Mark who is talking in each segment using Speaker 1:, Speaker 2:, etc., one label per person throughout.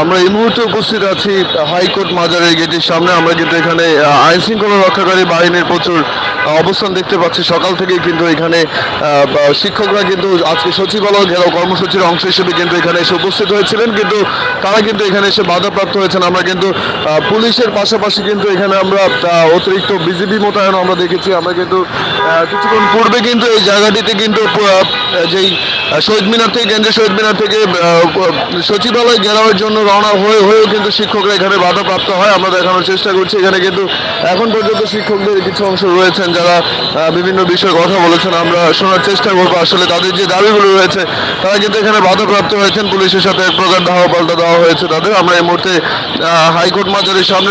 Speaker 1: আমরা এই মুহূর্তে উপস্থিত আছি হাইকোর্ট মাজারের গেটের সামনে। আমরা কিন্তু এখানে আইন শৃঙ্খলা রক্ষাকারী বাহিনীর প্রচুর অবস্থান দেখতে পাচ্ছি। সকাল থেকেই কিন্তু এখানে শিক্ষকরা কিন্তু আজকে সচিবালয় ঘেরাও কর্মসূচির অংশ হিসেবে কিন্তু এখানে এসে উপস্থিত হয়েছিলেন। কিন্তু তারা কিন্তু এখানে এসে বাধাপ্রাপ্ত হয়েছেন। আমরা কিন্তু পুলিশের পাশাপাশি কিন্তু এখানে আমরা অতিরিক্ত বিজিবি মোতায়েন আমরা দেখেছি। আমরা কিন্তু কিছুক্ষণ পূর্বে কিন্তু এই জায়গাটিতে কিন্তু যেই শহীদ মিনার থেকে, কেন্দ্রীয় শহীদ মিনার থেকে সচিবালয় ঘেরাওয়ের জন্য রওনা হয়ে, হয়েও কিন্তু শিক্ষকরা এখানে বাধাপ্রাপ্ত হয়। আমরা দেখানোর চেষ্টা করছি। এখানে কিন্তু এখন পর্যন্ত শিক্ষকদের কিছু অংশ রয়েছেন। যারা আহ, বিভিন্ন বিষয়ে কথা বলেছেন আমরা শোনার চেষ্টা করব। আসলে তাদের যে দাবিগুলো রয়েছে তারা কিন্তু এখানে বাধাপ্রাপ্ত হয়েছেন। পুলিশের সাথে এক প্রকার ধাওয়া পাল্টা দেওয়া হয়েছে তাদের। আমরা এই মুহূর্তে হাইকোর্ট মাজারের সামনে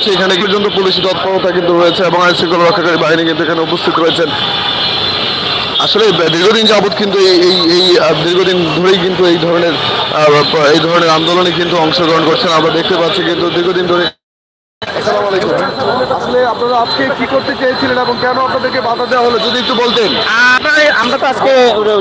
Speaker 1: সেখানে পর্যন্ত পুলিশি তৎপরতা কিন্তু রয়েছে এবং আইন শৃঙ্খলা রক্ষাকারী বাহিনী কিন্তু এখানে উপস্থিত রয়েছেন। আসলে দীর্ঘদিন যাবৎ কিন্তু এই এই দীর্ঘদিন ধরেই কিন্তু এই ধরনের এই ধরনের আন্দোলনে কিন্তু অংশগ্রহণ করছেন। আমরা দেখতে পাচ্ছি কিন্তু দীর্ঘদিন ধরে আসসালামু আলাইকুম। আসলে আপনারা আজকে কি করতে চেয়েছিলেন এবং কেন আপনাদেরকে বাধা দেওয়া হলো যদি একটু বলতেন?
Speaker 2: আমরা আমরা তো আজকে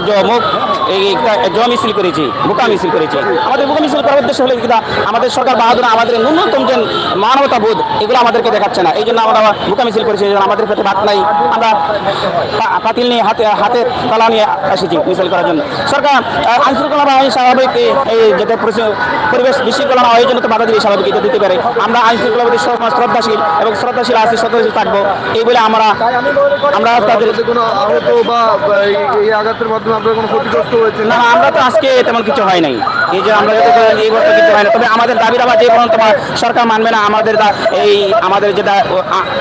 Speaker 2: জ- মুখ এই একটা জমা মিছিল করেছি বুকা মিছিল করেছি। আমাদের বুকা মিছিল করার উদ্দেশ্য হলো কিনা আমাদের সরকার বাহাদুর আমাদের ন্যূনতম যে মানবতা বোধ এগুলো আমাদেরকে দেখাচ্ছে না। এই জন্য আমরা বুকা মিছিল করেছি আমাদের পেটে ভাত নাই। আমরা পাতিল নিয়ে হাতে হাতে তালা নিয়ে এসেছি মিছিল করার জন্য। সরকার আহ, আইন শৃঙ্খলা বাহিনী স্বাভাবিক এই- এই যাতে পরিবেশ বিশৃঙ্খলা হয় এই জন্য তো বাধা দিয়ে স্বাভাবিক এটা দিতে পারে। আমরা আইন শৃঙ্খলা প্রতি সবসময় শ্রদ্ধাশীল এবং শ্রদ্ধাশীল আছি শ্রদ্ধাশীল থাকব। এই বলে আমরা আমরা তাদের
Speaker 1: কোনো আহত বা এই- আঘাতের মাধ্যমে আপনারা কোনো ক্ষতিগ্রস্ত হয়েছেন
Speaker 2: না আমরা তো আজকে তেমন কিছু হয় নাই। এই যে আমরা যাতে করে এই বছর কিছু হয় না তবে আমাদের দাবি দাবা যে পর্যন্ত সরকার মানবে না আমাদের এই আমাদের যেটা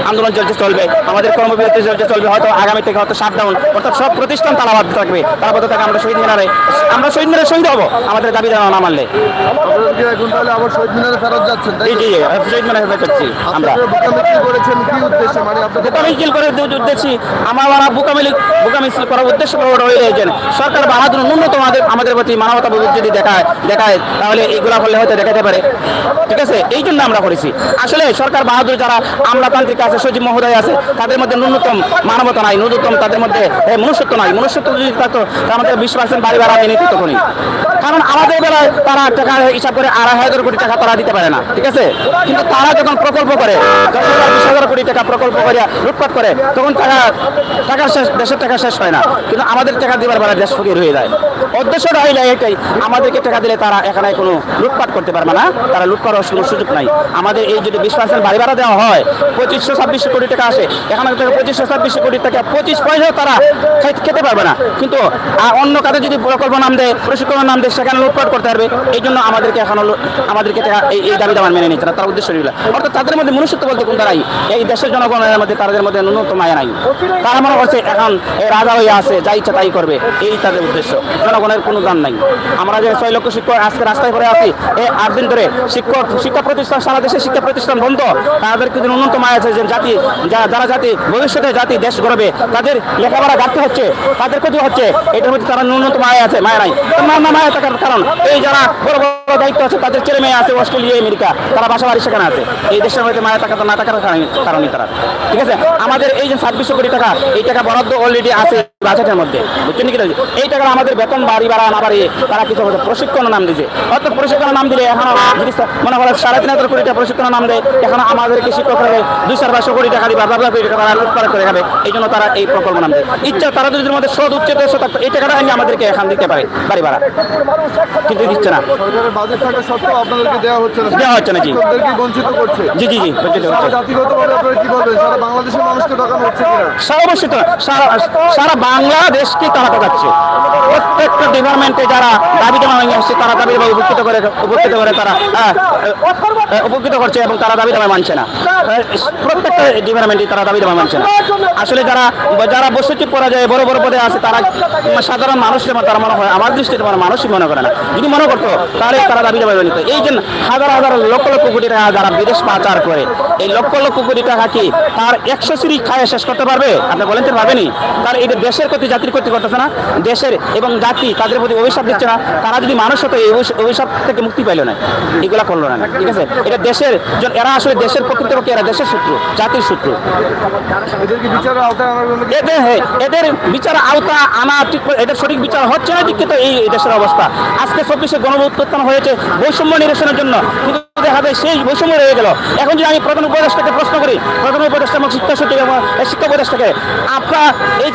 Speaker 2: আন্দোলন চলছে চলবে। আমাদের কর্মবিরতি চলছে চলবে। হয়তো আগামী থেকে হয়তো শাটডাউন অর্থাৎ সব প্রতিষ্ঠান তালাবাদ থাকবে। তারপর থেকে আমরা শহীদ মিনারে আমরা শহীদ মিনারে শহীদ হব। আমাদের দাবি দাবা না মানলে।
Speaker 1: আপনাদেরকে এখন তাহলে আবার শহীদ মিনারে ফেরত যাচ্ছেন
Speaker 2: জি জি, শহীদ মিনারে ফেরত যাচ্ছি। আমরা বুকা মিছিল করে উদ্দেশ্যে? আমার বুকা মিছিল বুকা মিছিল করার উদ্দেশ্য রয়েছেন। সরকার বাহাদুর ন্যূনতম আমাদের আমাদের প্রতি মানবতা বোধ যদি দেখায় দেখায় তাহলে এইগুলা করলে হয়তো দেখাতে পারে। ঠিক আছে? এই জন্য আমরা করেছি। আসলে সরকার বাহাদুর যারা আমলাতান্ত্রিক আছে সচিব মহোদয় আছে তাদের মধ্যে ন্যূনতম মানবতা নাই ন্যূনতম তাদের মধ্যে মনুষ্যত্ব নাই। মনুষ্যত্ব যদি থাকতো আমাদের বিশ পার্সেন্ট বাড়ি ভাড়া মেনে নিত তখনই কারণ আমাদের বেলায় তারা টাকা হিসাব করে আড়াই হাজার কোটি টাকা তারা দিতে পারে না। ঠিক আছে? কিন্তু তারা যখন প্রকল্প করে। দশ হাজার, বিশ হাজার কোটি টাকা প্রকল্প করে লুটপাট করে। তখন টাকা টাকা শেষ, দেশের টাকা শেষ হয় না। কিন্তু আমাদের টাকা দিবার বেলা দেশ ফকির হয়ে যায়। উদ্দেশ্যটা হয়ে যায় এটাই। আমাদেরকে টাকা দিলে তারা এখানে কোনো লুটপাট করতে পারবে না। তারা লুট করার কোনো সুযোগ নাই। আমাদের এই যদি বিশ পার্সেন্ট বাড়ি ভাড়া দেওয়া হয়, পঁচিশশো ছাব্বিশশো কোটি টাকা আসে। এখানে থেকে পঁচিশশো ছাব্বিশশো কোটি টাকা, পঁচিশ পয়সাও তারা খেতে পারবে না। কিন্তু অন্য কাজে যদি প্রকল্প নাম দেয় প্রশিক্ষণের নাম দেয়, সেখানে লুটপাট করতে পারবে। এই জন্য আমাদেরকে এখন আমাদেরকে এই দাবি দাবার মেনে নিচ্ছে না তার উদ্দেশ্য অর্থাৎ তাদের মধ্যে মনুষ্যত্ব বলতে কোন দাঁড়াই, এই দেশের জনগণের মধ্যে তাদের মধ্যে ন্যূনতম মায়া নাই। তারা মনে করছে এখন এই রাজা হয়ে আছে, যা ইচ্ছা তাই করবে, এই তাদের উদ্দেশ্য। জনগণের কোনো দান নাই। আমরা যে ছয় লক্ষ শিক্ষক আজকে রাস্তায় পড়ে আছি, এই আট দিন ধরে শিক্ষক শিক্ষা প্রতিষ্ঠান, সারা দেশে শিক্ষা প্রতিষ্ঠান বন্ধ। তাদের কিন্তু ন্যূনতম মায়া আছে, যে জাতি যারা জাতি ভবিষ্যতে জাতি দেশ গড়বে, তাদের লেখাপড়া ঘাটতে হচ্ছে, তাদের ক্ষতি হচ্ছে, এটার মধ্যে তারা ন্যূনতম আয় আছে, মায়া নাই। না থাকার কারণ, এই যারা বড় বড় দায়িত্ব আছে, তাদের ছেলে মেয়ে আছে, অস্ট্রেলিয়া, আমেরিকা, তারা বাসা বাড়ি সেখানে আছে। এই দেশের মধ্যে মায়ের টাকা না টাকার কারণে তারা। ঠিক আছে? আমাদের এই যে ছাব্বিশশো কোটি টাকা, এই টাকা বরাদ্দ অলরেডি আছে। বাজেটের মধ্যে। বুঝছেন কি এই টাকা আমাদের বেতন বাড়ি বাড়া না বাড়িয়ে তারা কিছু হচ্ছে প্রশিক্ষণ নাম দিয়েছে। অর্থাৎ প্রশিক্ষণ নাম দিলে এখন মনে করে সাড়ে তিন হাজার কোটি টাকা প্রশিক্ষণ নাম দেয় এখন আমাদেরকে শিক্ষক হবে দুই চার পাঁচশো কোটি টাকা দিবে বারো কোটি টাকা লুটপাট করে খাবে। এই জন্য তারা এই প্রকল্প নাম দেয়। ইচ্ছা তারা যদি মধ্যে সদ উচ্চ থাকতো এই টাকাটা আমি আমাদেরকে এখন দিতে পারে বাড়ি ভাড়া। কিন্তু দিচ্ছে না।
Speaker 1: দেওয়া হচ্ছে না।
Speaker 2: দেওয়া হচ্ছে না, জি।
Speaker 1: বঞ্চিত করছে।
Speaker 2: জি জি জি
Speaker 1: জাতিগতভাবে আপনারা কি বলবেন? সারা বাংলাদেশের মানুষকে হচ্ছে
Speaker 2: সারা অবশ্যই সারা সারা বাংলাদেশকে তারা ঠকাচ্ছে প্রত্যেকটা ডিপার্টমেন্টে যারা দাবি নিয়ে আসছে, তারা দাবি দাবা উপকৃত করে উপকৃত করে তারা উপকৃত করছে এবং তারা দাবি দাবা মানছে না। প্রত্যেকটা ডিপার্টমেন্টে তারা দাবি দাবা মানছে না। আসলে যারা যারা বসতি পরাজয়ে বড় বড় পদে আছে, তারা সাধারণ মানুষের তারা মনে হয়, আমার দৃষ্টিতে মানে মানুষই মনে করে না। যদি মনে করতো, তাহলে তারা দাবি দাবা নিত। এই জন্য হাজার হাজার লক্ষ লক্ষ কোটি টাকা যারা বিদেশ পাচার করে, এই লক্ষ লক্ষ কোটি টাকা কি তার একশো সিঁড়ি খায় শেষ করতে পারবে? আপনি বলেন তো পারবেনি তার এই দেশ দেশের প্রতি জাতির ক্ষতি করতেছে না দেশের এবং জাতি তাদের প্রতি অভিশাপ দিচ্ছে না তারা যদি মানুষ হতো এই অভিশ- অভিশাপ থেকে মুক্তি পাইল না এগুলা করল না ঠিক আছে? এটা দেশের এরা আসলে দেশের প্রকৃতপক্ষে এরা দেশের শত্রু জাতির শত্রু। এদের এদের বিচার আওতা আনা ঠিক এদের সঠিক বিচার হচ্ছে না ঠিক এই দেশের অবস্থা। আজকে চব্বিশে গণ উত্থান হয়েছে বৈষম্য নিরসনের জন্য। কিন্তু দেখা যায় সেই বৈষম্য রয়ে গেল। এখন যদি আমি প্রধান উপদেষ্টাকে প্রশ্ন করি প্রধান উপদেষ্টা এবং শিক্ষা সচিব এবং শিক্ষা উপদেষ্টাকে আপনার এই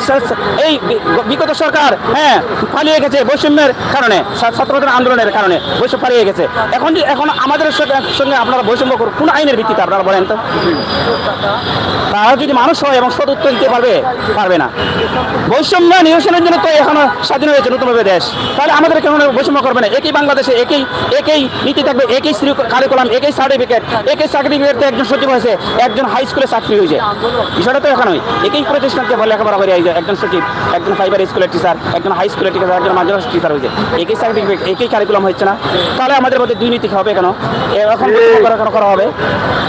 Speaker 2: এই বিগত সরকার হ্যাঁ পালিয়ে গেছে বৈষম্যের কারণে ছাত্রদের আন্দোলনের কারণে বৈষম্য পালিয়ে গেছে। এখন এখন আমাদের সঙ্গে- আপনারা বৈষম্য করুন, কোন আইনের ভিত্তিতে আপনারা বলেন তো? তারা যদি মানুষ হয় এবং সদ উত্তর দিতে পারবে পারবে না। বৈষম্য নিরসনের জন্য তো এখনও স্বাধীন হয়েছে নতুনভাবে দেশ। তাহলে আমাদের কেমন বৈষম্য করবে না। একই বাংলাদেশে একই একই নীতি থাকবে, একই কারিকুলাম একই সার্টিফিকেট একই সার্টিফিকেটে একজন সচিব হয়েছে, একজন হাই স্কুলে চাকরি হয়েছে। বিষয়টা তো এখানে একই প্রতিষ্ঠানকে লেখাপড়া করে একজন সচিব। একজন ফাইবার স্কুলের টিচার একজন হাই স্কুলের টিচার একজন মাদ্রাসা টিচার হয়েছে। একই সার্টিফিকেট একই কারিকুলাম হচ্ছে না। তাহলে আমাদের মধ্যে দুর্নীতি হবে কেন? এখন করা- হবে?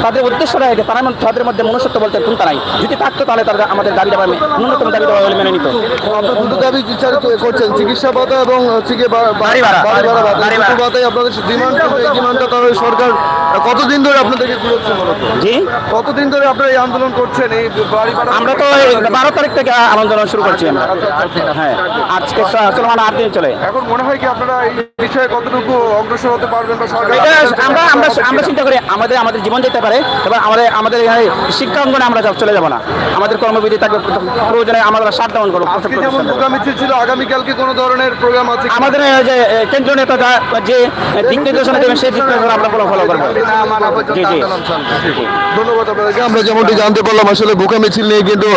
Speaker 2: তাদের উদ্দেশ্যটা এটা তারা তাদের মধ্যে মনুষ্যত্ব বলতে কোনটা নাই। যদি থাকতো তাহলে তারা আমাদের দাবি দাবা ন্যূনতম দাবি দাবা মেনে নিত।
Speaker 1: আপনারা দুটো দাবি করছেন চিকিৎসা ভাতা এবং হচ্ছে কি বা- বা-
Speaker 2: বাড়ি ভাড়া।
Speaker 1: বাড়ি ভাড়া ভাতা।
Speaker 2: বাড়ি
Speaker 1: এই দুটো
Speaker 2: ভাড়া।
Speaker 1: ভাতাই আপনাদের ডিমান্ড এই ডিমান্ডটা তাহলে সরকার কতদিন ধরে আপনাদেরকে
Speaker 2: জি।
Speaker 1: কতদিন ধরে আপনারা এই আন্দোলন করছেন এই বাড়ি ভাড়া
Speaker 2: আমরা তো বারো তারিখ থেকে আন্দোলন শুরু করছি। আমরা হ্যাঁ আজকে চলমান আট দিন চলে।
Speaker 3: এখন মনে হয় কি আপনারা এই বিষয়ে কতটুকু অগ্রসর হতে পারবেন বা সরকার
Speaker 2: আমরা আমরা আমরা চিন্তা করি আমাদের আমাদের জীবন যেতে পারে এবার আমাদের আমাদের এখানে শিক্ষা অঙ্গনে আমরা চলে যাব না। আমাদের কর্মবিধি থাকবে প্রয়োজনে আমরা শাট ডাউন করব
Speaker 1: যেমন প্রোগ্রাম মিছিল ছিল আগামীকালকে কোনো ধরনের প্রোগ্রাম আছে
Speaker 2: আমাদের এই যে কেন্দ্রীয় নেতা যা- যে দিক নির্দেশনা দেবেন সেই দিক নির্দেশনা আমরা ফলো ফলো করব। জি জি।
Speaker 1: ধন্যবাদ আপনাদেরকে আমরা যেমনটি জানতে পারলাম আসলে বোকা মিছিল নিয়ে কিন্তু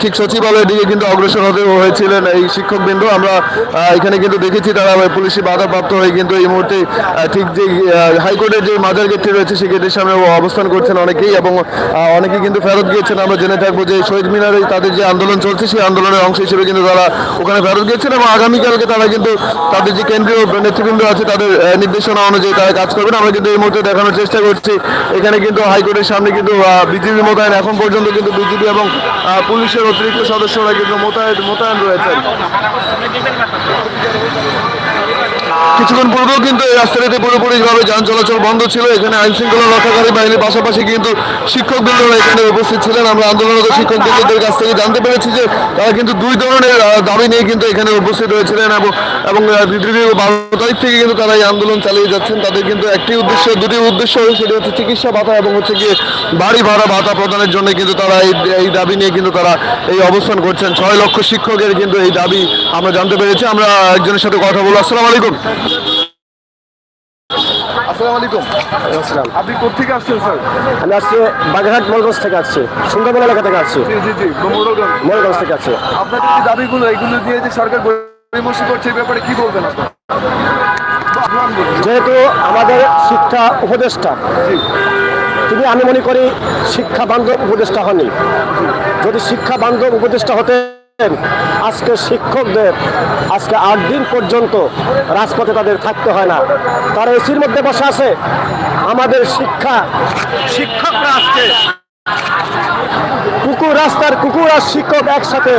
Speaker 1: ঠিক সচিবালয়ের দিকে কিন্তু অগ্রসর হতে হয়েছিলেন এই শিক্ষক বিন্দু আমরা এখানে কিন্তু দেখেছি তারা পুলিশি বাধাপ্রাপ্ত হয়ে কিন্তু এই মুহূর্তে ঠিক যে হাইকোর্টের যে মাজার গেটটি রয়েছে গেটের সামনে অবস্থান করছেন অনেকেই এবং অনেকেই কিন্তু ফেরত গিয়েছেন। আমরা জেনে থাকব যে শহীদ মিনারে তাদের যে আন্দোলন চলছে সেই আন্দোলনের অংশ হিসেবে কিন্তু তারা ওখানে ফেরত গিয়েছেন এবং আগামীকালকে তারা কিন্তু তাদের যে কেন্দ্রীয় নেতৃবৃন্দ আছে তাদের নির্দেশনা অনুযায়ী তারা কাজ করবেন। আমরা কিন্তু এই মুহূর্তে দেখানোর চেষ্টা করছি। এখানে কিন্তু হাইকোর্টের সামনে কিন্তু বিজেপি মোতায়েন এখন পর্যন্ত কিন্তু বিজেপি এবং পুলিশের অতিরিক্ত সদস্যরা কিন্তু মোতায়েন মোতায়েন রয়েছেন কিছুক্ষণ পূর্বেও কিন্তু এই রাস্তাটিতে পুরোপুরিভাবে যান চলাচল বন্ধ ছিল। এখানে আইন শৃঙ্খলা রক্ষাকারী বাহিনীর পাশাপাশি কিন্তু শিক্ষক বৃন্দরা এখানে উপস্থিত ছিলেন। আমরা আন্দোলনরত শিক্ষক বৃন্দদের কাছ থেকে জানতে পেরেছি যে তারা কিন্তু দুই ধরনের দাবি নিয়ে কিন্তু এখানে উপস্থিত হয়েছিলেন এবং এবং বারো তারিখ থেকে কিন্তু তারা এই আন্দোলন চালিয়ে যাচ্ছেন। তাদের কিন্তু একটি উদ্দেশ্য, দুটি উদ্দেশ্য সেটি হচ্ছে চিকিৎসা ভাতা এবং হচ্ছে গিয়ে বাড়ি ভাড়া ভাতা প্রদানের জন্য কিন্তু তারা এই এই দাবি নিয়ে কিন্তু তারা এই অবস্থান করছেন। ছয় লক্ষ শিক্ষকের কিন্তু এই দাবি আমরা জানতে পেরেছি। আমরা একজনের সাথে কথা বলব। আসসালামু আলাইকুম। আসসালামু আলাইকুম।
Speaker 3: আপনি কোথেকে আসছেন স্যার?
Speaker 4: আমি আসছি বাগেরহাট মোলগঞ্জ থেকে আসছি সুন্দরবন এলাকা থেকে আসছি।
Speaker 3: জি জি
Speaker 4: থেকে আসছি।
Speaker 3: আপনাদের যে দাবিগুলো এগুলো দিয়ে যে সরকার পরামর্শ করছে এই ব্যাপারে কি বলবেন আপনার?
Speaker 4: যেহেতু আমাদের শিক্ষা উপদেষ্টা তিনি আমি মনে করি শিক্ষা বান্ধব উপদেষ্টা হননি। যদি শিক্ষা বান্ধব উপদেষ্টা হতেন আজকে শিক্ষকদের আজকে আট দিন পর্যন্ত রাজপথে তাদের থাকতে হয় না। তারা এসির মধ্যে বসে আছে। আমাদের শিক্ষা, শিক্ষকরা আজকে কুকুর রাস্তার কুকুর আর শিক্ষক একসাথে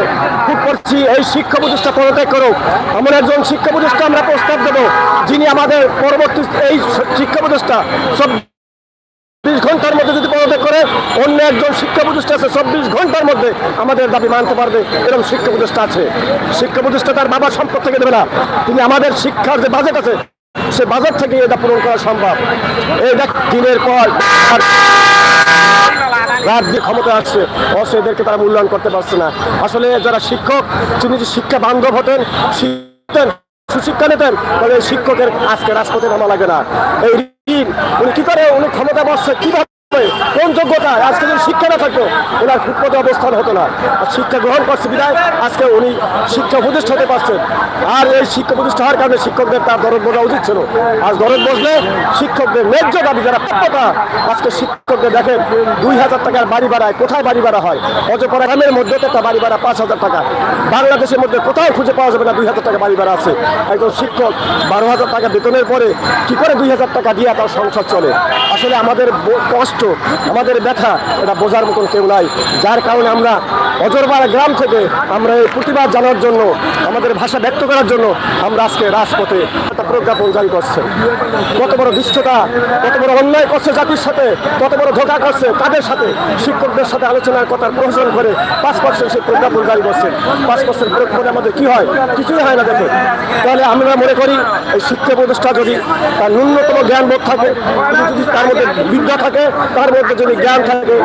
Speaker 4: খুব করছি। এই শিক্ষা প্রতিষ্ঠা পদত্যাগ করুক। এমন একজন শিক্ষা প্রতিষ্ঠা আমরা প্রস্তাব দেবো, যিনি আমাদের পরবর্তী এই শিক্ষা প্রতিষ্ঠা মধ্যে করে অন্য একজন শিক্ষা প্রতিষ্ঠা আছে, চব্বিশ ঘণ্টার মধ্যে আমাদের দাবি মানতে পারবে এরকম শিক্ষা প্রতিষ্ঠা আছে। শিক্ষা প্রতিষ্ঠা তার বাবার সম্পদ থেকে দেবে না। তিনি আমাদের শিক্ষার যে বাজেট আছে, সে বাজেট থেকে এটা পূরণ করা সম্ভব। দেখ, দিনের পর রাত দিয়ে ক্ষমতা আসছে অথচ এদেরকে তারা মূল্যায়ন করতে পারছে না। আসলে যারা শিক্ষক, তিনি যে শিক্ষা বান্ধব হতেন, শিখতেন, সুশিক্ষা নিতেন, তাহলে শিক্ষকের আজকে রাজপথে নামা লাগে না। এই ঋণ, উনি কি করে, উনি ক্ষমতা বসছে, কীভাবে কোন যোগ্যতা? আজকে যদি শিক্ষা না থাকতো, ওনার খুবপদে অবস্থান হতো না। আর শিক্ষা গ্রহণ করছে বিদায় আজকে উনি শিক্ষা প্রতিষ্ঠা হতে পারছেন। আর এই শিক্ষা প্রতিষ্ঠা হওয়ার কারণে শিক্ষকদের তার দরদ বোঝা উচিত ছিল। আজ দরদ বসলে শিক্ষকদের ন্যায্য দাবি যারা প্রাপ্যতা আজকে শিক্ষকদের দেখেন, দুই হাজার টাকার বাড়ি ভাড়ায় কোথায় বাড়ি ভাড়া হয়? অজপরা গ্রামের মধ্যে তো বাড়ি ভাড়া পাঁচ হাজার টাকা। বাংলাদেশের মধ্যে কোথাও খুঁজে পাওয়া যাবে না দুই হাজার টাকা বাড়ি ভাড়া আছে। একজন শিক্ষক বারো হাজার টাকা বেতনের পরে কি করে দুই হাজার টাকা দিয়ে তার সংসার চলে? আসলে আমাদের কষ্ট
Speaker 5: আমাদের ব্যথা এটা বোঝার মতন কেউ নাই। যার কারণে আমরা অজরপাড়া গ্রাম থেকে আমরা এই প্রতিবাদ জানার জন্য, আমাদের ভাষা ব্যক্ত করার জন্য আমরা আজকে রাজপথে একটা প্রজ্ঞাপন জারি করছে। কত বড় দুষ্টতা কত বড় অন্যায় করছে জাতির সাথে, কত বড় ধোকা করছে তাদের সাথে, শিক্ষকদের সাথে আলোচনার কথার প্রয়োজন করে পাঁচ পার্সেন্ট সে প্রজ্ঞাপন জারি করছে। পাঁচ পার্সেন্ট প্রয়োগ করে আমাদের কি হয়? কিছুই হয় না দেখো। তাহলে আমরা মনে করি এই শিক্ষা প্রতিষ্ঠা যদি তার ন্যূনতম জ্ঞান বোধ থাকে, যদি তার মধ্যে বিদ্যা থাকে তার মধ্যে যদি জ্ঞান থাকে,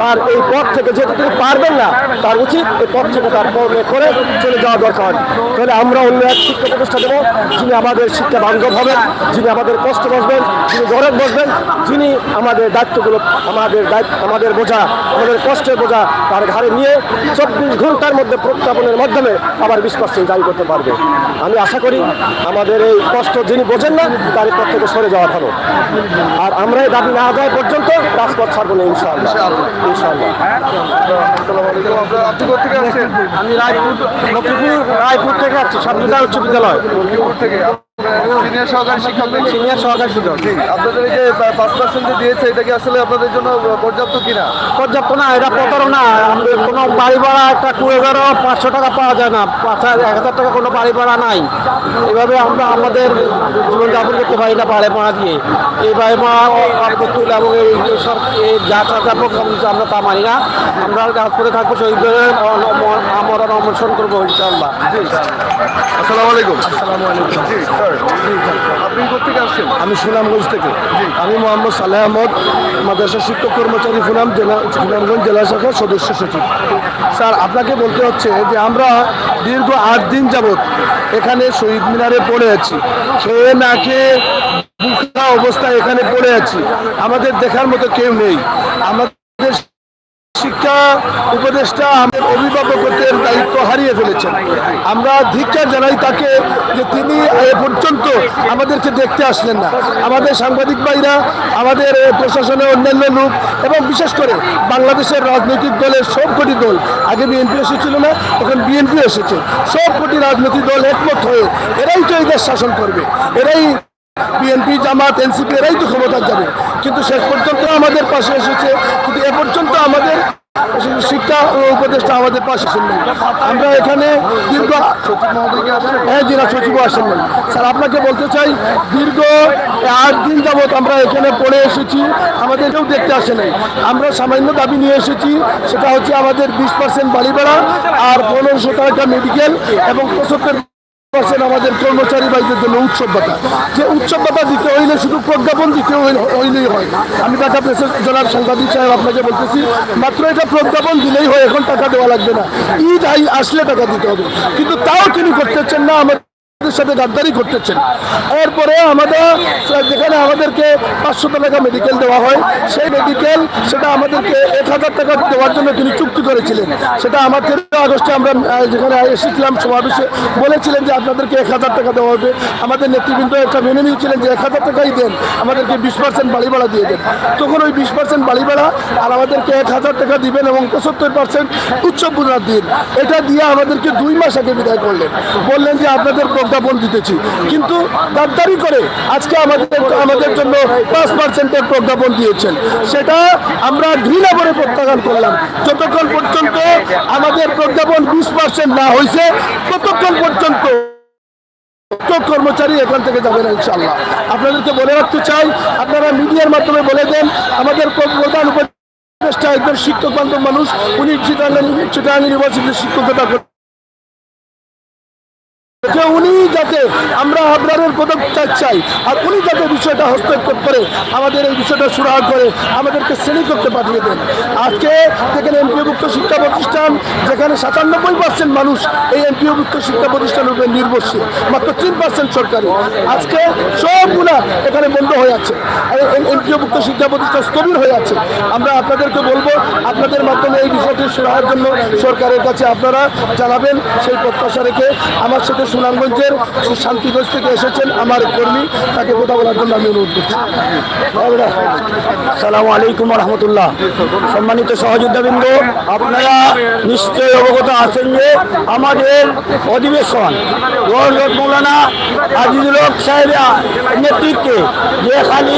Speaker 5: তার এই পথ থেকে যেহেতু তিনি পারবেন না, তার উচিত এই পথ থেকে তার পড়ে করে চলে যাওয়া দরকার। তাহলে আমরা অন্য এক শিক্ষা প্রতিষ্ঠা দেবো, যিনি আমাদের শিক্ষা বান্ধব হবেন, যিনি আমাদের কষ্ট বসবেন, যিনি গরম বসবেন, যিনি আমাদের দায়িত্বগুলো, আমাদের দায়িত্ব, আমাদের বোঝা, আমাদের কষ্টের বোঝা তার ঘাড়ে নিয়ে চব্বিশ ঘণ্টার মধ্যে প্রত্যাপনের মাধ্যমে আবার বিশ পার্সেন্ট জারি করতে পারবে। আমি আশা করি আমাদের এই কষ্ট যিনি বোঝেন না, তার পর থেকে সরে যাওয়া ভালো। আর আমরা এই দাবি না যায় পর্যন্ত রাজপথ ছাড়বো না ইনশাআল্লাহ। ইনশাআল্লাহ। আমি রায়পুর লক্ষ্মীপুর রায়পুর থেকে আসছি সাতবিদা উচ্চ বিদ্যালয়।
Speaker 3: থেকে। সিনিয়র সহকারী শিক্ষক
Speaker 5: সিনিয়র সহকারী শিক্ষক
Speaker 3: আপনাদের এই যে পাঁচ পার্সেন্ট দিয়েছে এটা কি আসলে আপনাদের জন্য পর্যাপ্ত কিনা?
Speaker 5: পর্যাপ্ত না এটা প্রতারণা আমাদের কোনো বাড়ি ভাড়া একটা কুড়ে ভাড়া পাঁচশো টাকা পাওয়া যায় না। পাঁচ এক হাজার টাকা কোনো বাড়ি ভাড়া নাই। এভাবে আমরা আমাদের জীবনযাপন করতে পারি না ভাড়া ভাড়া দিয়ে। এই বাড়ি ভাড়া করতে এবং এই এই সব এই যা সরকার আমরা তা মানি না। আমরা কাজ করে থাকব শহীদদের আমরা অনুসরণ করব ইনশাআল্লাহ।
Speaker 3: আসসালামু আলাইকুম। আসসালামু আলাইকুম।
Speaker 5: আমি সুনামগঞ্জ থেকে। আমি মোহাম্মদ সালেহ আহমদ, মাদ্রাসা শিক্ষক কর্মচারী, সুনাম জেলা, সুনামগঞ্জ জেলা শাখার সদস্য সচিব। স্যার, আপনাকে বলতে হচ্ছে যে আমরা দীর্ঘ আট দিন যাবৎ এখানে শহীদ মিনারে পড়ে আছি। খেয়ে না খেয়ে বুখা অবস্থায় এখানে পড়ে আছি। আমাদের দেখার মতো কেউ নেই। আমাদের শিক্ষা উপদেষ্টা আমাদের অভিভাবকদের দায়িত্ব হারিয়ে ফেলেছেন। আমরা ধিক্ষার জানাই তাকে যে তিনি এ পর্যন্ত আমাদেরকে দেখতে আসলেন না। আমাদের সাংবাদিক ভাইরা, আমাদের প্রশাসনের অন্যান্য লোক এবং বিশেষ করে বাংলাদেশের রাজনৈতিক দলের সবকটি দল, আগে বিএনপি এসেছিল না, এখন বিএনপি এসেছে। সবকটি রাজনৈতিক দল একমত হয়ে এরাই তো এই দেশ শাসন করবে। এরাই বিএনপি, জামাত, এনসিপি, এরাই তো ক্ষমতা যাবে। কিন্তু শেষ পর্যন্ত আমাদের পাশে এসেছে। কিন্তু এ পর্যন্ত আমাদের শিক্ষা উপদেষ্টা আমাদের পাশে আসেন নাই। আমরা এখানে দীর্ঘ হ্যাঁ জেলা সচিব আসেন নাই। স্যার, আপনাকে বলতে চাই, দীর্ঘ আট দিন যাবৎ আমরা এখানে পড়ে এসেছি। আমাদের কেউ দেখতে আসে নাই। আমরা সামান্য দাবি নিয়ে এসেছি, সেটা হচ্ছে আমাদের বিশ পার্সেন্ট বাড়ি ভাড়া আর পনেরোশো টাকা মেডিকেল এবং পঁচাত্তর আমাদের কর্মচারী ভাইদের জন্য উৎসব ভাতা যে উৎসব ভাতা দিতে হইলে শুধু প্রজ্ঞাপন দিতে হইলে- হইলেই হয়। আমি টাকা প্রেসের জনাব সাংবাদিক সাহেব আপনাকে বলতেছি, মাত্র এটা প্রজ্ঞাপন দিলেই হয়, এখন টাকা দেওয়া লাগবে না। ঈদ আসলে টাকা দিতে হবে। কিন্তু তাও তিনি করতেছেন না আমাদের সাথে গাদ্দারি করতেছেন। এরপরে আমাদের, যেখানে আমাদেরকে পাঁচশো টাকা মেডিকেল দেওয়া হয়, সেই মেডিকেল সেটা আমাদেরকে এক হাজার টাকা দেওয়ার জন্য তিনি চুক্তি করেছিলেন। সেটা আমার তেরো আগস্টে আমরা যেখানে এসেছিলাম সমাবেশে বলেছিলেন যে আপনাদেরকে এক হাজার টাকা দেওয়া হবে। আমাদের নেতৃবৃন্দ একটা মেনে নিয়েছিলেন যে এক হাজার টাকাই দেন, আমাদেরকে বিশ পার্সেন্ট বাড়ি ভাড়া দিয়ে দেন। তখন ওই বিশ পার্সেন্ট বাড়ি ভাড়া আর আমাদেরকে এক হাজার টাকা দিবেন এবং পঁচাত্তর পার্সেন্ট উৎসব পূজার দিন। এটা দিয়ে আমাদেরকে দুই মাস আগে বিদায় করলেন। বললেন যে আপনাদের প্রজ্ঞাপন দিতেছি। কিন্তু গাদ্দারি করে আজকে আমাদের আমাদের জন্য পাঁচ পার্সেন্টের প্রজ্ঞাপন দিয়েছেন। সেটা আমরা ঘৃণা করে প্রত্যাখ্যান করলাম। যতক্ষণ পর্যন্ত আমাদের প্রজ্ঞাপন বিশ পার্সেন্ট না হয়েছে, ততক্ষণ পর্যন্ত কর্মচারী এখান থেকে যাবে না ইনশাল্লাহ আপনাদেরকে বলে রাখতে চাই, আপনারা মিডিয়ার মাধ্যমে বলে দেন, আমাদের প্রধান উপদেষ্টা একজন শিক্ষক বান্ধব মানুষ, উনি চিটাং ইউনিভার্সিটির শিক্ষকতা করেন উনি যাতে আমরা আবরারের পদকটা চাই আর উনি যাতে বিষয়টা হস্তক্ষেপ করে, আমাদের এই বিষয়টা সুরাহা করে, আমাদেরকে শ্রেণীকক্ষে পাঠিয়ে দেন। আজকে যেখানে এমপিওভুক্ত শিক্ষা প্রতিষ্ঠান, যেখানে সাতানব্বই পার্সেন্ট মানুষ এই এমপিওভুক্ত শিক্ষা প্রতিষ্ঠানের উপরে নির্ভরশীল, মাত্র তিন পার্সেন্ট সরকারি। আজকে সবগুলা এখানে বন্ধ হয়ে আছে। এমপিওভুক্ত শিক্ষা প্রতিষ্ঠান স্থবির হয়ে আছে। আমরা আপনাদেরকে বলব, আপনাদের মাধ্যমে এই বিষয়টি সুরাহার জন্য সরকারের কাছে আপনারা জানাবেন, সেই প্রত্যাশা রেখে আমার সাথে সুনামগঞ্জের
Speaker 6: শান্তিগঞ্জ থেকে এসেছেন আমার কর্মী, তাকে কথা বলার জন্য আমি অনুরোধ করছি। সালামু আলাইকুম রহমতুল্লাহ। সম্মানিত সহযোদ্ধাবৃন্দ, আপনারা নিশ্চয়ই অবগত আছেন যে আমাদের অধিবেশন মৌলানা আজিজুল হক সাহেবের নেতৃত্বে যে খালি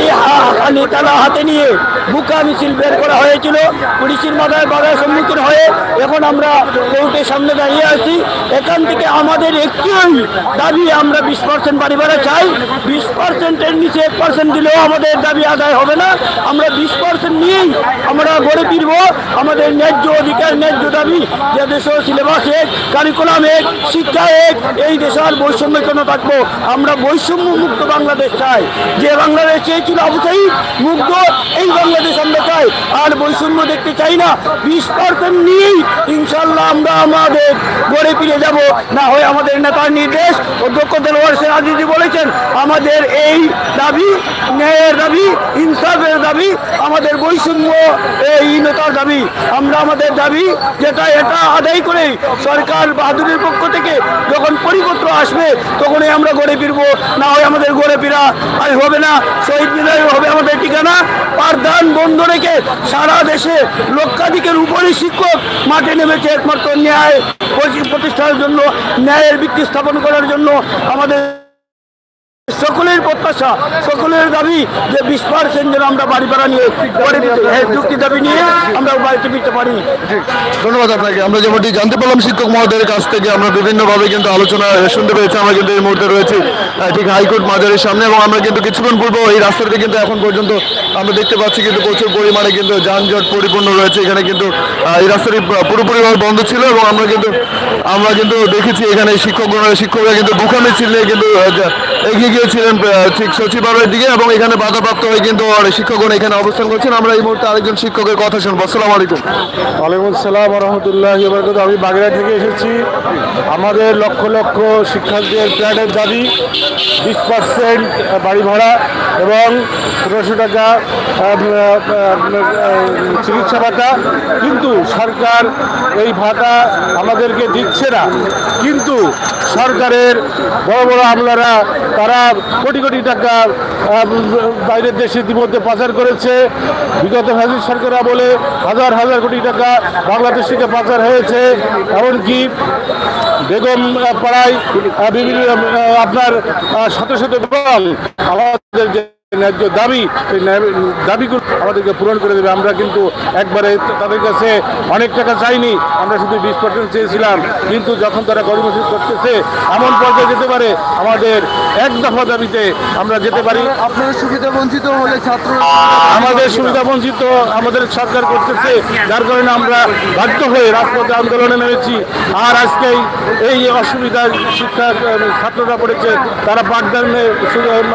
Speaker 6: খালি তালা হাতে নিয়ে বুকা মিছিল বের করা হয়েছিল, পুলিশের মাথায় বাধার সম্মুখীন হয়ে এখন আমরা কোর্টের সামনে দাঁড়িয়ে আছি। এখান থেকে আমাদের একটিই দাবি আমরা বিশ পার্সেন্ট বাড়ি ভাড়া চাই। বিশ পার্সেন্টের নিচে এক পার্সেন্ট দিলেও আমাদের দাবি আদায় হবে না। আমরা বিশ পার্সেন্ট নিয়েই আমরা গড়ে ফিরব আমাদের ন্যায্য অধিকার, ন্যায্য দাবি। যে দেশের সিলেবাস এক কারিকুলাম এক, শিক্ষা এক, এই দেশে আর বৈষম্য কেন থাকব। আমরা বৈষম্য মুক্ত বাংলাদেশ চাই। যে বাংলাদেশ চেয়েছিল সাইদ, মুগ্ধ, এই বাংলাদেশ আমরা চাই। আর বৈষম্য দেখতে চাই না। বিশ পার্সেন্ট নিয়েই ইনশাল্লাহ আমরা আমাদের গড়ে ফিরে যাব। না হয় আমাদের নেতার নির্দেশ অধ্যক্ষ দেলোয়ার সেন আজিজি বলেছেন, আমাদের এই দাবি, ন্যায়ের দাবি, ইনসাফের দাবি, আমাদের বৈষম্য, এই নেতার দাবি। আমরা আমাদের দাবি যেটা, এটা আদায় করে সরকার বাহাদুরের পক্ষ থেকে যখন পরিপত্র আসবে, তখনই আমরা গড়ে ফিরবো। না হয় আমাদের গড়ে ফিরা, আর হবে না, শহীদ বিদায় হবে আমাদের ঠিকানা। পাঠদান বন্ধ রেখে সারা দেশে লক্ষাধিকের উপরে শিক্ষক মাঠে নেমেছে একমাত্র ন্যায় প্রতিষ্ঠার জন্য, ন্যায়ের ভিত্তি স্থাপন করার জন্য আমাদের সকলের প্রত্যাশা সকলের দাবি যে বিশ পার্সেন্ট যেন আমরা বাড়ি ভাড়া নিয়ে হ্যাঁ, যুক্তি দাবি নিয়ে আমরা বাড়িতে ফিরতে পারি।
Speaker 1: ধন্যবাদ আপনাকে। আমরা যেমনটি জানতে পারলাম শিক্ষক মহোদয়ের কাছ থেকে আমরা বিভিন্নভাবে কিন্তু আলোচনা শুনতে পেরেছি আমরা কিন্তু এই মুহূর্তে রয়েছি ঠিক হাইকোর্ট মাজারের সামনে এবং আমরা কিন্তু কিছুক্ষণ পূর্ব এই রাস্তাতে কিন্তু এখন পর্যন্ত আমরা দেখতে পাচ্ছি কিন্তু প্রচুর পরিমাণে কিন্তু যানজট পরিপূর্ণ রয়েছে। এখানে কিন্তু এই রাস্তাটি পুরো- পুরোপুরিভাবে বন্ধ ছিল এবং আমরা কিন্তু আমরা কিন্তু দেখেছি এখানে শিক্ষক শিক্ষকরা কিন্তু বুকা মিছিল নিয়ে কিন্তু এগিয়ে গিয়েছিলেন ঠিক সচিবালয়ের দিকে এবং এখানে বাধাপ্রাপ্ত হয়ে কিন্তু শিক্ষকগণ এখানে অবস্থান করছেন। আমরা এই মুহূর্তে আরেকজন শিক্ষকের কথা শুনব। আসসালামু আলাইকুম।
Speaker 6: ওয়ালাইকুম আসসালাম রহমতুল্লাহ আমি বাগেরহাট থেকে এসেছি। আমাদের লক্ষ লক্ষ শিক্ষার্থীদের প্ল্যানের দাবি, বিশ পার্সেন্ট বাড়ি ভাড়া। এবং পনেরোশো টাকা চিকিৎসা ভাতা। কিন্তু সরকার এই ভাতা আমাদেরকে দিচ্ছে না। কিন্তু সরকারের বড় বড় আমলারা, তারা কোটি কোটি টাকা বাইরের দেশে ইতিমধ্যে পাচার করেছে। বিগত ফ্যাসিস্ট সরকার বলে হাজার হাজার কোটি টাকা বাংলাদেশ থেকে পাচার হয়েছে। এমনকি বেগম পাড়ায় বিভিন্ন আপনার শত শত এবং আমাদের যে ন্যায্য দাবি সেই দাবিগুলো আমাদেরকে পূরণ করে দেবে। আমরা কিন্তু একবারে তাদের কাছে অনেক টাকা চাইনি। আমরা শুধু বিশ পার্সেন্ট চেয়েছিলাম। কিন্তু যখন তারা কর্মসূচি করতেছে এমন পর্যায়ে যেতে পারে আমাদের এক দফা দাবিতে আমরা যেতে পারি।
Speaker 3: আপনারা সুবিধা বঞ্চিত হলে ছাত্র
Speaker 6: আমাদের সুবিধা বঞ্চিত আমাদের সরকার করতেছে যার কারণে আমরা বাধ্য হয়ে রাজপথে আন্দোলনে নেমেছি। আর আজকে এই- অসুবিধা শিক্ষা ছাত্ররা পড়েছে তারা পাঠদানে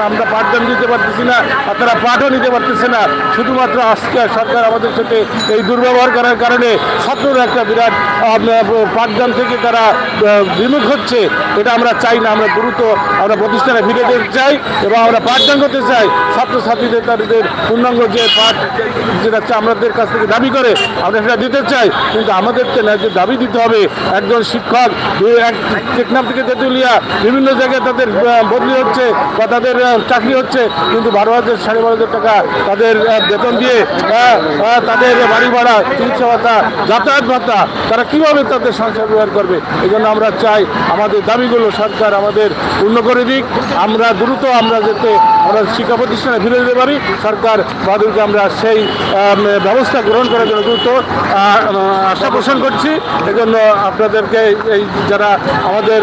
Speaker 6: আমরা পাঠদান দিতে পারতেছি না, আর তারা পাঠও নিতে পারতেছে না। শুধুমাত্র আজকে সরকার আমাদের সাথে এই দুর্ব্যবহার করার কারণে ছাত্ররা একটা বিরাট পাঠদান থেকে তারা বিমুখ হচ্ছে। এটা আমরা চাই না, আমরা দ্রুত আমরা প্রতিষ্ঠানে ফিরে যেতে চাই এবং আমরা পাঠদান করতে চাই। ছাত্রছাত্রীদের তাদের পূর্ণাঙ্গ যে পাঠ যেটা আমাদের কাছ থেকে দাবি করে, আমরা সেটা দিতে চাই। কিন্তু আমাদেরকে না যে দাবি দিতে হবে। একজন শিক্ষক টেকনাফ থেকে তেঁতুলিয়া, বিভিন্ন জায়গায় তাদের বদলি হচ্ছে বা তাদের চাকরি হচ্ছে। কিন্তু বারো হাজার, সাড়ে বারো হাজার টাকা তাদের বেতন দিয়ে তাদের বাড়ি ভাড়া চিকিৎসা ভাতা যাতায়াত ভাতা, তারা কীভাবে তাদের সংসার ব্যবহার করবে? এই জন্য আমরা চাই আমাদের দাবিগুলো সরকার আমাদের পূর্ণ করে দিক। আমরা দ্রুত আমরা যাতে আমরা শিক্ষা প্রতিষ্ঠানে ফিরে যেতে পারি। সরকার বাদুরকে আমরা সেই ব্যবস্থা গ্রহণ করার জন্য দ্রুত আশা পোষণ করছি। এজন্য আপনাদেরকে এই যারা আমাদের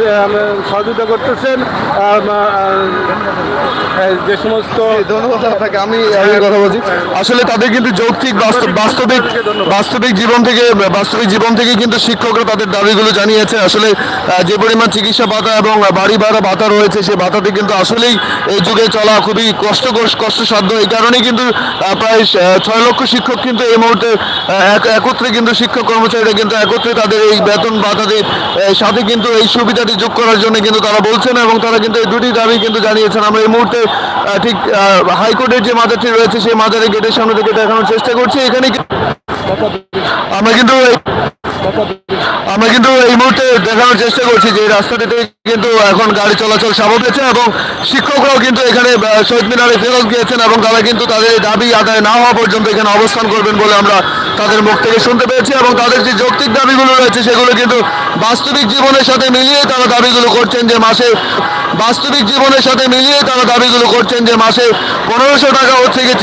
Speaker 6: সহযোগিতা করতেছেন যে সমস্ত
Speaker 1: ধন্যবাদ আপনাকে আমি কথা বলছি। আসলে তাদের কিন্তু যৌক্তিক বাস্তব বাস্তবিক বাস্তবিক জীবন থেকে বাস্তবিক জীবন থেকে কিন্তু শিক্ষকরা তাদের দাবিগুলো জানিয়েছে। আসলে যে পরিমাণ চিকিৎসা ভাতা এবং বাড়ি ভাড়া ভাতা রয়েছে সেই ভাতাতে কিন্তু আসলেই এই যুগে চলা খুবই কষ্ট কষ্টসাধ্য। এই কারণেই কিন্তু প্রায় ছয় লক্ষ শিক্ষক কিন্তু এই মুহূর্তে এক- একত্রে কিন্তু শিক্ষক কর্মচারীরা কিন্তু একত্রে তাদের এই বেতন আহ, সাথে কিন্তু এই সুবিধাটি যোগ করার জন্য কিন্তু তারা বলছেন এবং তারা কিন্তু এই দুটি দাবি কিন্তু জানিয়েছেন। আমরা এই মুহূর্তে ঠিক হাইকোর্টের যে মাজারটি রয়েছে সেই মাজারের গেটের সামনে থেকে দেখানোর চেষ্টা করছি। এখানে আমরা কিন্তু আমরা কিন্তু এই মুহূর্তে দেখানোর চেষ্টা করছি যে রাস্তাটিতে কিন্তু এখন গাড়ি চলাচল স্বাভাবিক হয়েছে এবং শিক্ষকরাও কিন্তু এখানে শহীদ মিনারে ফেরত গিয়েছেন এবং তারা কিন্তু তাদের দাবি আদায় না হওয়া পর্যন্ত এখানে অবস্থান করবেন বলে আমরা তাদের মুখ থেকে শুনতে পেয়েছি এবং তাদের যে যৌক্তিক দাবিগুলো রয়েছে সেগুলো কিন্তু বাস্তবিক জীবনের সাথে মিলিয়ে তারা দাবিগুলো করছেন যে মাসে, বাস্তবিক জীবনের সাথে মিলিয়ে তারা দাবিগুলো করছেন যে মাসে পনেরোশো টাকা হচ্ছে গিয়ে